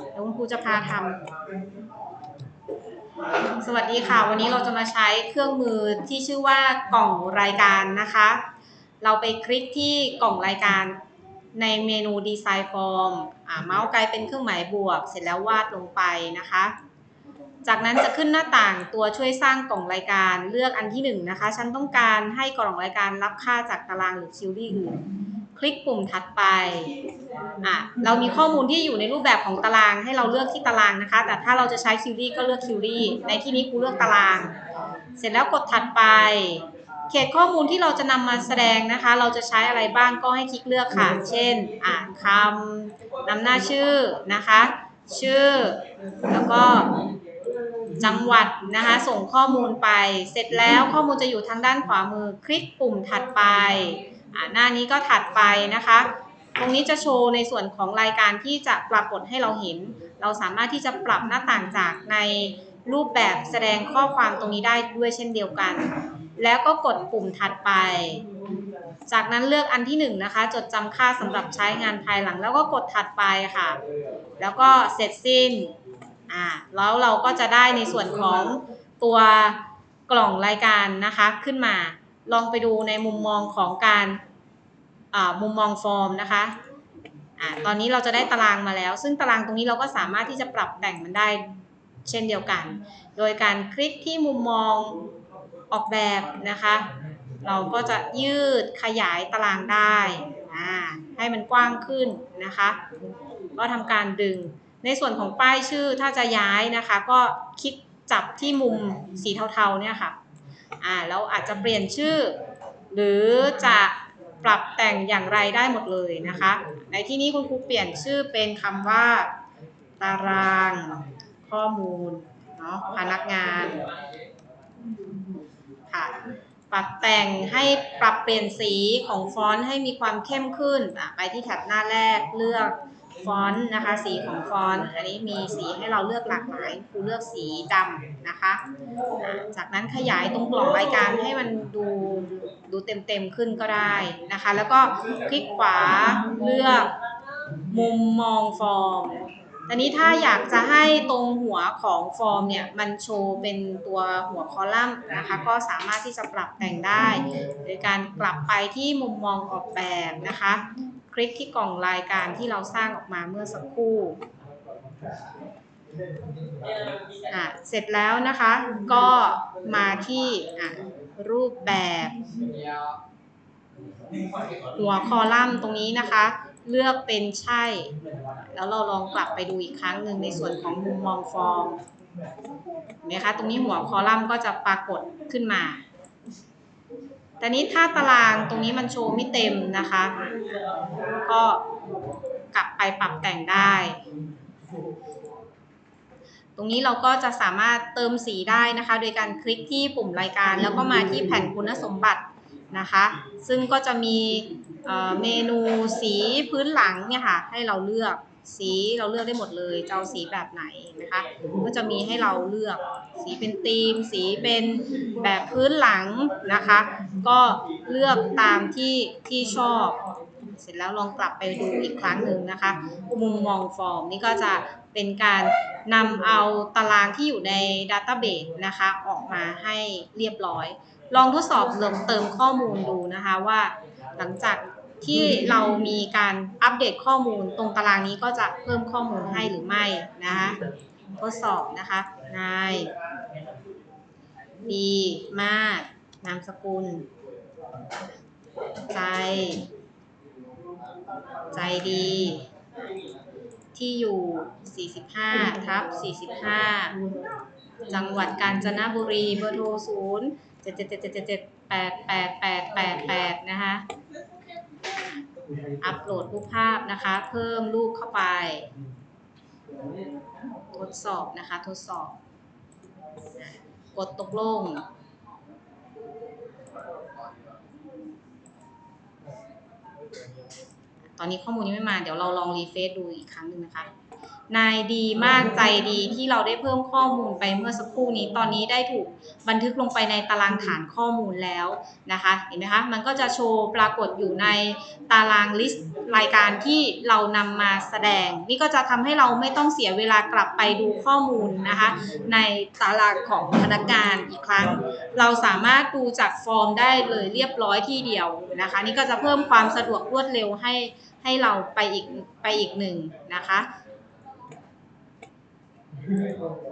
เดี๋ยวคุณครูจะพาทำสวัสดีค่ะ วันนี้เราจะมาใช้เครื่องมือที่ชื่อว่ากล่องรายการนะคะ เราไปคลิกที่กล่องรายการในเมนูดีไซน์ฟอร์มอ่าเมาส์ไกลเป็นเครื่องหมายบวก เสร็จแล้ววาดลงไปนะคะ จากนั้นจะขึ้นหน้าต่างตัวช่วยสร้างกล่องรายการเลือกอันที่หนึ่งนะคะ ฉันต้องการให้กล่องรายการรับค่าจากตารางหรือคิวรี่อื่น คลิกปุ่มถัดไปอะเรามีข้อมูลที่อยู่ในรูปแบบของตารางให้เราเลือกที่ตารางนะคะ แต่ถ้าเราจะใช้คิวรี่ก็เลือกคิวรี่ในที่นี้ครูเลือกตาราง เสร็จแล้วกดถัดไป เขตข้อมูลที่เราจะนำมาแสดงนะคะ เราจะใช้อะไรบ้างก็ให้คลิกเลือกค่ะ เช่น อ่านคำนำหน้าชื่อนะคะ ชื่อ แล้วก็จังหวัดนะคะ ส่งข้อมูลไป เสร็จแล้วข้อมูลจะอยู่ทางด้านขวามือ คลิกปุ่มถัดไป หน้านี้ก็ถัดไปนะคะ ตรงนี้จะโชว์ในส่วนของรายการที่จะปรากฏให้เราเห็น เราสามารถที่จะปรับหน้าต่างจากในรูปแบบแสดงข้อความตรงนี้ได้ด้วยเช่นเดียวกัน แล้วก็กดปุ่มถัดไป จากนั้นเลือกอันที่หนึ่งนะคะ จดจำค่าสำหรับใช้งานภายหลัง แล้วก็กดถัดไปค่ะ แล้วก็เสร็จสิ้นอ่าแล้วเราก็จะได้ในส่วนของตัวกล่องรายการนะคะขึ้นมา ลองไปดูในมุมมองของการมุมมองฟอร์มนะคะอตอนนี้เราจะได้ตารางมาแล้ว ซึ่งตารางตรงนี้เราก็สามารถที่จะปรับแต่งมันได้เช่นเดียวกัน โดยการคลิกที่มุมมองออกแบบนะคะ เราก็จะยืดขยายตารางได้ให้มันกว้างขึ้นนะคะ ก็ทำการดึง ในส่วนของป้ายชื่อถ้าจะย้ายนะคะ ก็คลิกจับที่มุมสีเทาๆเนี่ยค่ะ อ่าแล้วอาจจะเปลี่ยนชื่อ หรือจะปรับแต่งอย่างไรได้หมดเลยนะคะ ในที่นี้คุณครูเปลี่ยนชื่อเป็นคำว่า ตารางข้อมูลเนาะพนักงานค่ะปรับแต่งให้ปรับเปลี่ยนสีของฟอนต์ให้มีความเข้มขึ้นอะไปที่แท็บหน้าแรกเลือก ฟอนต์นะคะ สีของฟอนต์อันนี้มีสีให้เราเลือกหลากหลายครูเลือกสีดำนะคะ จากนั้นขยายตรงกล่องรายการให้มันดูดูเต็มเต็มๆขึ้นก็ได้นะคะ แล้วก็คลิกขวาเลือกมุมมองฟอร์มตอนนี้ถ้าอยากจะให้ตรงหัวของฟอร์มเนี่ย มันโชว์เป็นตัวหัวคอลัมน์นะคะ ก็สามารถที่จะปรับแต่งได้ โดยการกลับไปที่มุมมองออกแบบนะคะ ลิกที่กล่องรายการที่เราสร้างออกมาเมื่อสักครู่เสร็จแล้วนะคะก็มาที่รูปแบบ หัวคอลัมน์ตรงนี้นะคะ เลือกเป็นใช่ แล้วเราลองกลับไปดูอีกครั้งหนึ่งในส่วนของมุมมองฟอร์มเห็นไหมคะตรงนี้หัวคอลัมน์ก็จะปรากฏขึ้นมา แต่นี้ถ้าตารางตรงนี้มันโชว์ไม่เต็มนะคะ ก็กลับไปปรับแต่งได้ ตรงนี้เราก็จะสามารถเติมสีได้นะคะ โดยการคลิกที่ปุ่มรายการ แล้วก็มาที่แผ่นคุณสมบัตินะคะ ซึ่งก็จะมีเเมนูสีพื้นหลังเนี่ยค่ะให้เราเลือก สีเราเลือกได้หมดเลยจะเอาสีแบบไหนนะคะ ก็จะมีให้เราเลือกสีเป็นธีม สีเป็นแบบพื้นหลังนะคะ ก็เลือกตามที่ที่ชอบ เสร็จแล้วลองกลับไปดูอีกครั้งหนึ่งนะคะ มุมมองฟอร์มนี่ก็จะเป็นการนำเอาตารางที่อยู่ในดัตต้าเบสนะคะออกมาให้เรียบร้อย ลองทดสอบเติมเติมข้อมูลดูนะคะว่าหลังจาก ที่เรามีการอัปเดตข้อมูลตรงตารางนี้ก็จะเพิ่มข้อมูลให้หรือไม่นะคะทดสอบนะคะนายดีมากนามสกุล ใจ ใจดี ที่อยู่ 45 ทับ 45 จังหวัดกาญจนบุรี เบอร์โทร 0 7 7 7 7 7 8 8 8 8 8 นะคะ อัปโหลดรูปภาพนะคะ เพิ่มรูปเข้าไป ทดสอบนะคะ ทดสอบ กดตกลง ตอนนี้ข้อมูลยังไม่มา เดี๋ยวเราลองรีเฟซดูอีกครั้งหนึ่งนะคะ นายดีมากใจดีที่เราได้เพิ่มข้อมูลไปเมื่อสักครู่นี้ ตอนนี้ได้ถูกบันทึกลงไปในตารางฐานข้อมูลแล้วนะคะ เห็นไหมคะ มันก็จะโชว์ปรากฏอยู่ในตารางลิสต์รายการที่เรานำมาแสดง นี่ก็จะทำให้เราไม่ต้องเสียเวลากลับไปดูข้อมูลนะคะ ในตารางของพนักงานอีกครั้ง เราสามารถดูจากฟอร์มได้เลยเรียบร้อยที่เดียวนะคะ นี่ก็จะเพิ่มความสะดวกรวดเร็วให้ให้เราไปอีกไปอีกหนึ่งนะคะ Thank you.